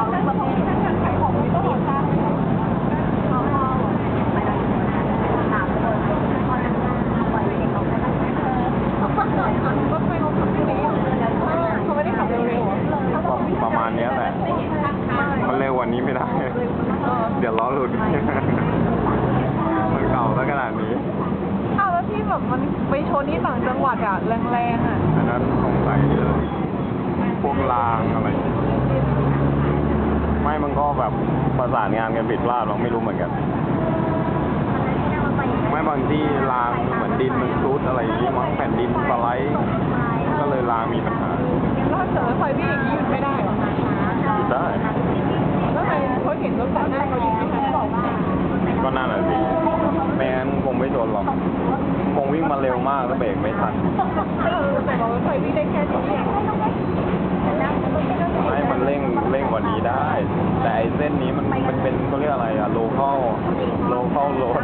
เราประเภทการขายของมีต้องหอทางเขาก็ไปได้ตามคนพอนั่งปล่อยเด็กเขาไปได้เขาก็เกิดรถไฟเขาขับไม่เร็วเขาไม่ได้ขับเร็วประมาณเนี้ยแหละมันเร็วกว่านี้ไม่ได้ เดี๋ยวล้อหลุด มันเก่าซะขนาดนี้อ้าวแล้วที่แบบมันไปโชว์ที่ต่างจังหวัดอะแรงๆอะอันนั้นสงสัยเลยพวกรางอะไร ไม่มันก็แบบประสานงานกันผิดพลาดเราไม่รู้เหมือนกัน ไม่บางที่รางเหมือนดินมันซุดอะไรอย่างนี้มั้งแผ่นดินสไลด์ก็เลยรางมีปัญหาแล้วถ้าเจอไฟวิ่งอย่างนี้หยุดไม่ได้เหรอหยุดได้แล้วทำไมเขาเห็นรถตัดหน้าเขาหยุดไม่ทันบอกว่าก็นั่นแหละสิไม่งั้นคงไม่ชนหรอกคงวิ่งมาเร็วมากแล้วเบรกไม่ทันเออแต่ว่ารถไฟวิ่งได้แค่นี้ ได้ แต่ไอเส้นนี้มันมันเป็นเขาเรียกอะไรอะโลเคอลโลเคอลโรด